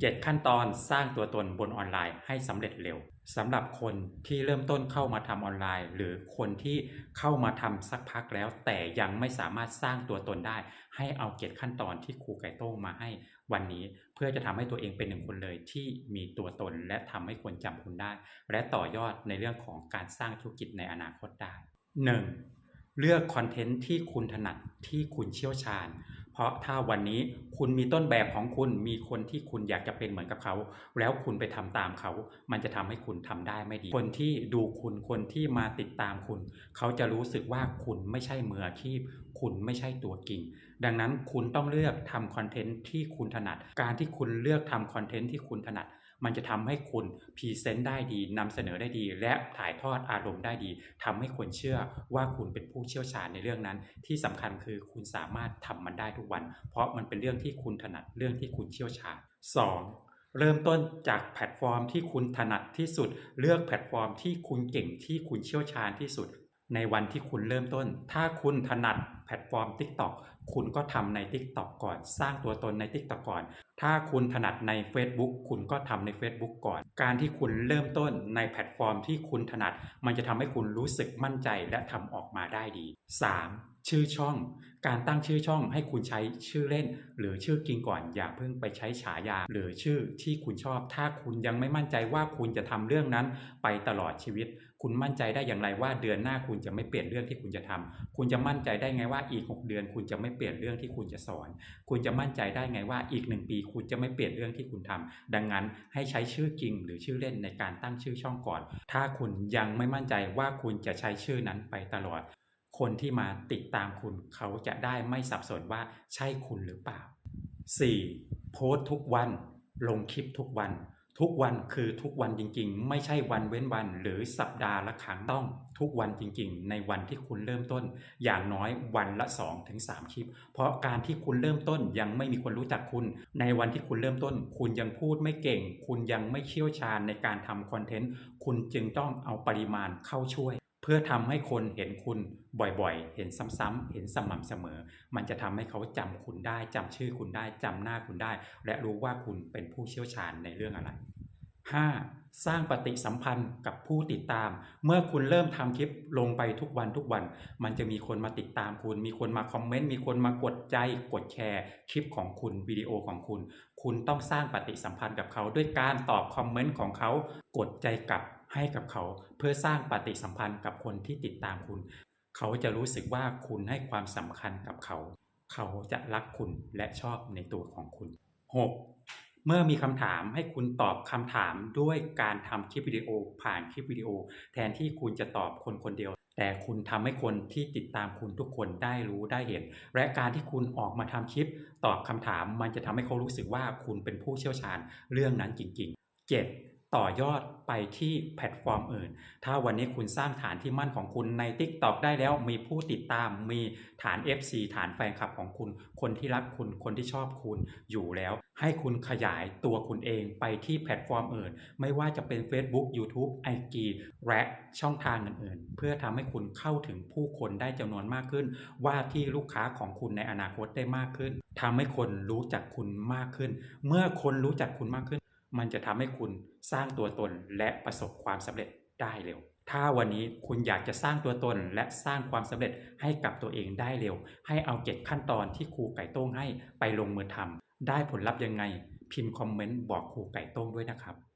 7 ขั้นตอนสร้างตัวตนบนออนไลน์ให้สำเร็จเร็วสำหรับคนที่เริ่มต้นเข้ามาทำออนไลน์ หรือคนที่เข้ามาทำสักพักแล้ว แต่ยังไม่สามารถสร้างตัวตนได้ ให้เอาเจ็ดขั้นตอนที่ครูไก่โต้งมาให้วันนี้ เพื่อจะทำให้ตัวเองเป็นหนึ่งคนเลยที่มีตัวตนและทำให้คนจำคุณได้ และต่อยอดในเรื่องของการสร้างธุรกิจในอนาคตได้ 1. เลือกคอนเทนต์ที่คุณถนัดที่คุณเชี่ยวชาญ เพราะถ้าวันนี้คุณมีต้นแบบของคุณมีคนที่คุณอยากจะเป็นเหมือนกับเขา แล้วคุณไปทำตามเขา มันจะทำให้คุณทำได้ไม่ดี คนที่ดูคุณคนที่มาติดตามคุณ เขาจะรู้สึกว่าคุณไม่ใช่มืออาชีพ คุณไม่ใช่ตัวจริงดังนั้นคุณต้องเลือกทำคอนเทนต์ที่คุณถนัด การที่คุณเลือกทำคอนเทนต์ที่คุณถนัด มันจะทำให้คุณพรีเซนต์ได้ดีนำเสนอได้ดี และถ่ายทอดอารมณ์ได้ดีทำให้คนเชื่อว่าคุณเป็นผู้เชี่ยวชาญในเรื่องนั้น ที่สำคัญคือคุณสามารถทำมันได้ทุกวัน เพราะมันเป็นเรื่องที่คุณถนัดเรื่องที่คุณเชี่ยวชาญ 2. เริ่มต้นจากแพลตฟอร์มที่คุณถนัดที่สุด เลือกแพลตฟอร์มที่คุณเก่งที่คุณเชี่ยวชาญที่สุด ในวันที่คุณเริ่มต้น ถ้าคุณถนัด แพลตฟอร์ม TikTok คุณก็ทำใน TikTok ก่อน สร้างตัวตนใน TikTok ก่อน ถ้าคุณถนัดใน Facebook คุณก็ทำใน Facebook ก่อน การที่คุณเริ่มต้นในแพลตฟอร์มที่คุณถนัด มันจะทำให้คุณรู้สึกมั่นใจและทำออกมาได้ดี 3. ชื่อช่อง การตั้งชื่อช่องให้คุณใช้ชื่อเล่น หรือชื่อจริงก่อนอย่าเพิ่งไปใช้ฉายา หรือชื่อที่คุณชอบ ถ้าคุณยังไม่มั่นใจว่าคุณจะทำเรื่องนั้นไปตลอดชีวิต คุณมั่นใจได้อย่างไรว่าเดือนหน้าคุณจะไม่เปลี่ยนเรื่องที่คุณจะทำคุณจะมั่นใจได้ไงว่าอีก 6 เดือนคุณจะไม่เปลี่ยนเรื่องที่คุณจะสอน คุณจะมั่นใจได้ไงว่าอีก 1 ปีคุณจะไม่เปลี่ยนเรื่องที่คุณทำดังนั้นให้ใช้ชื่อจริงหรือชื่อเล่นในการตั้งชื่อช่องก่อน ถ้าคุณยังไม่มั่นใจว่าคุณจะใช้ชื่อนั้นไปตลอด คนที่มาติดตามคุณเขาจะได้ไม่สับสนว่าใช่คุณหรือเปล่า 4. โพสต์ทุกวัน ลงคลิปทุกวัน ทุกวันคือทุกวันจริง ๆ ไม่ใช่วันเว้นวันหรือสัปดาห์ละครั้งต้องทุกวันจริง ๆ ในวันที่คุณเริ่มต้น อย่างน้อยวันละ 2-3คลิป เพราะการที่คุณเริ่มต้นยังไม่มีคนรู้จักคุณ ในวันที่คุณเริ่มต้น คุณยังพูดไม่เก่ง คุณยังไม่เชี่ยวชาญในการทำคอนเทนต์คุณจึงต้องเอาปริมาณเข้าช่วย พื่อทำให้คนเห็นคุณบ่อยๆ เห็นซ้ำๆเห็นสม่ำเสมอ มันจะทำให้เขาจำคุณได้จำชื่อคุณได้จำหน้าคุณได้ และรู้ว่าคุณเป็นผู้เชี่ยวชาญในเรื่องอะไร 5. สร้างปฏิสัมพันธ์กับผู้ติดตาม เมื่อคุณเริ่มทำคลิปลงไปทุกวันทุกวัน มันจะมีคนมาติดตามคุณ มีคนมาคอมเมนต์ มีคนมากดใจ กดแชร์คลิปของคุณวิดีโอของคุณ คุณต้องสร้างปฏิสัมพันธ์กับเขาด้วยการตอบคอมเมนต์ของเขา กดใจกลับ ให้กับเขาเพื่อสร้างปฏิสัมพันธ์กับคนที่ติดตามคุณ เขาจะรู้สึกว่าคุณให้ความสำคัญกับเขา เขาจะรักคุณและชอบในตัวของคุณ 6. เมื่อมีคำถามให้คุณตอบคำถามด้วยการทำคลิปวิดีโอผ่านคลิปวิดีโอ แทนที่คุณจะตอบคนคนเดียวแต่คุณทำให้คนที่ติดตามคุณทุกคนได้รู้ได้เห็น และการที่คุณออกมาทำคลิป ตอบคำถามมันจะทำให้เขารู้สึกว่าคุณเป็นผู้เชี่ยวชาญเรื่องนั้นจริงๆ 7. ต่อยอดไปที่แพลตฟอร์มอื่น ถ้าวันนี้คุณสร้างฐานที่มั่นของคุณใน TikTok ได้แล้ว มีผู้ติดตาม มีฐาน FC ฐานแฟนคลับของคุณ คนที่รักคุณ คนที่ชอบคุณอยู่แล้ว ให้คุณขยายตัวคุณเองไปที่แพลตฟอร์มอื่น ไม่ว่าจะเป็น Facebook YouTube IG และช่องทางอื่นๆ เพื่อทำให้คุณเข้าถึงผู้คนได้จำนวนมากขึ้น ว่าที่ลูกค้าของคุณในอนาคตได้มากขึ้นทำให้คนรู้จักคุณมากขึ้น เมื่อคนรู้จักคุณมากขึ้น มันจะทำให้คุณสร้างตัวตนและประสบความสำเร็จได้เร็ว ถ้าวันนี้คุณอยากจะสร้างตัวตนและสร้างความสำเร็จให้กับตัวเองได้เร็ว ให้เอาเจ็ดขั้นตอนที่ครูไก่โต้งให้ไปลงมือทำได้ผลลัพธ์ยังไง พิมพ์คอมเมนต์บอกครูไก่โต้งด้วยนะครับ